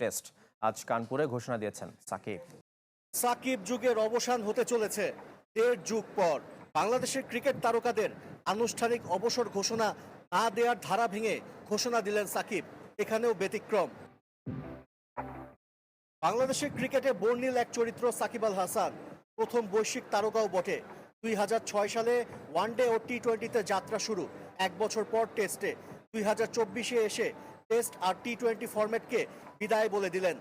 Test আজ কানপুরে ঘোষণা দিয়েছেন সাকিব। সাকিব যুগের অবসান হতে চলেছে দেড় যুগ পর। বাংলাদেশের ক্রিকেট তারকাদের আনুষ্ঠানিক অবসর ঘোষণা না দেওয়ার ধারা ভেঙে ঘোষণা দিলেন সাকিব, এখানেও ব্যতিক্রম। বাংলাদেশের ক্রিকেটে বর্ণিল এক চরিত্র সাকিব আল হাসান, প্রথম বৈশ্বিক তারকাও বটে। দুই হাজার ছয় সালে ওয়ানডে ও টি টোয়েন্টিতে যাত্রা শুরু, এক বছর পর টেস্টে। দুই এসে টেস্ট আর টি টোয়েন্টি ফরম্যাটকে বিদায় বলে দিলেন।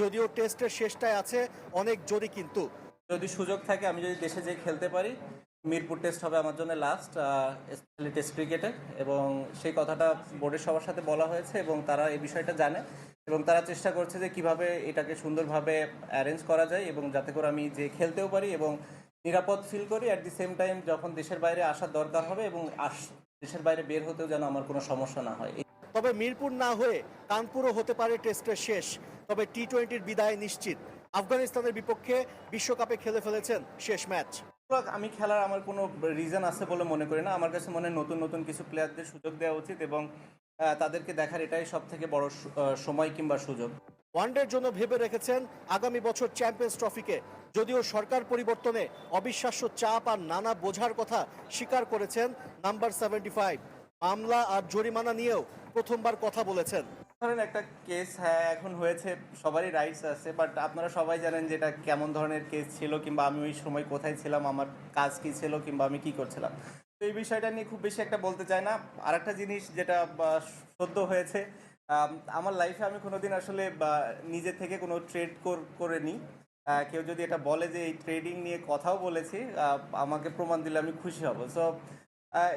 যদিও টেস্টের শেষটায় আছে অনেক জড়ি কিন্তু। যদি সুযোগ থাকে, আমি যদি দেশে যেয়ে খেলতে পারি, মিরপুর টেস্ট হবে আমার জন্য লাস্ট স্পেশালি টেস্ট ক্রিকেটে এবং সেই কথাটা বোর্ডের সবার সাথে বলা হয়েছে এবং তারা এই বিষয়টা জানে। এবং তারা চেষ্টা করছে যে কীভাবে এটাকে সুন্দরভাবে অ্যারেঞ্জ করা যায় এবং যাতে করে আমি যে খেলতেও পারি এবং নিরাপদ ফিল করি। অ্যাট দি সেম টাইম যখন দেশের বাইরে আসার দরকার হবে এবং আস দেশের বাইরে বের হতেও যেন আমার কোনো সমস্যা না হয়। তবে মিরপুর না হয়ে কানপুরও হতে পারে টেস্টের শেষ তবে টি টোয়েন্টির বিদায় নিশ্চিত। আফগানিস্তানের বিপক্ষে বিশ্বকাপে খেলে ফেলেছেন শেষ ম্যাচ। আমি খেলার আমার কোনো রিজন আছে বলে মনে করি না। আমার কাছে মনে হয় নতুন নতুন কিছু প্লেয়ারদের সুযোগ দেওয়া উচিত এবং তাদেরকে দেখার এটাই সব থেকে বড় সময় কিংবা সুযোগ। ওয়ানডের জন্য ভেবে রেখেছেন আগামী বছর চ্যাম্পিয়ন্স ট্রফিকে। যদিও সরকার পরিবর্তনে অবিশ্বাস্য চাপ আর নানা বোঝার কথা স্বীকার করেছেন নাম্বার সেভেন্টি ফাইভ। মামলা আর জরিমানা নিয়েও প্রথমবার কথা বলেছেন। ধরেন একটা কেস হ্যাঁ এখন হয়েছে, সবারই রাইটস আছে বাট আপনারা সবাই জানেন যে এটা কেমন ধরনের কেস ছিল কিংবা আমি ওই সময় কোথায় ছিলাম, আমার কাজ কি ছিল কিংবা আমি কি করছিলাম। তো এই বিষয়টা নিয়ে খুব বেশি একটা বলতে চাই না। আর একটা জিনিস যেটা সদ্য হয়েছে আমার লাইফে আমি কোনোদিন আসলে নিজে থেকে কোনো ট্রেড করে নিই কেউ যদি এটা বলে যে এই ট্রেডিং নিয়ে কথাও বলেছি আমাকে প্রমাণ দিলে আমি খুশি হব। সো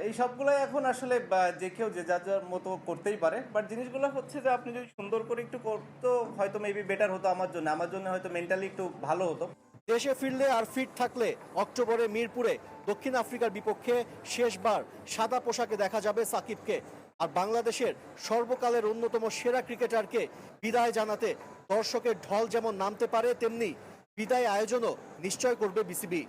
এই সবগুলো এখন আসলে যে কেউ যে যার যার মতো করতেই পারে। বাট জিনিসগুলো হচ্ছে যে আপনি যদি সুন্দর করে একটু করতো, হয়তো মেবি বেটার হতো আমার জন্য। আমার জন্য হয়তো মেন্টালি একটু ভালো হতো। দেশে ফিরলে আর ফিট থাকলে অক্টোবরে মিরপুরে, দক্ষিণ আফ্রিকার বিপক্ষে শেষবার সাদা পোশাকে দেখা যাবে সাকিবকে। আর বাংলাদেশের সর্বকালের অন্যতম সেরা ক্রিকেটারকে বিদায় জানাতে দর্শকের ঢল যেমন নামতে পারে, তেমনি বিদায় আয়োজনও নিশ্চয় করবে বিসিবি।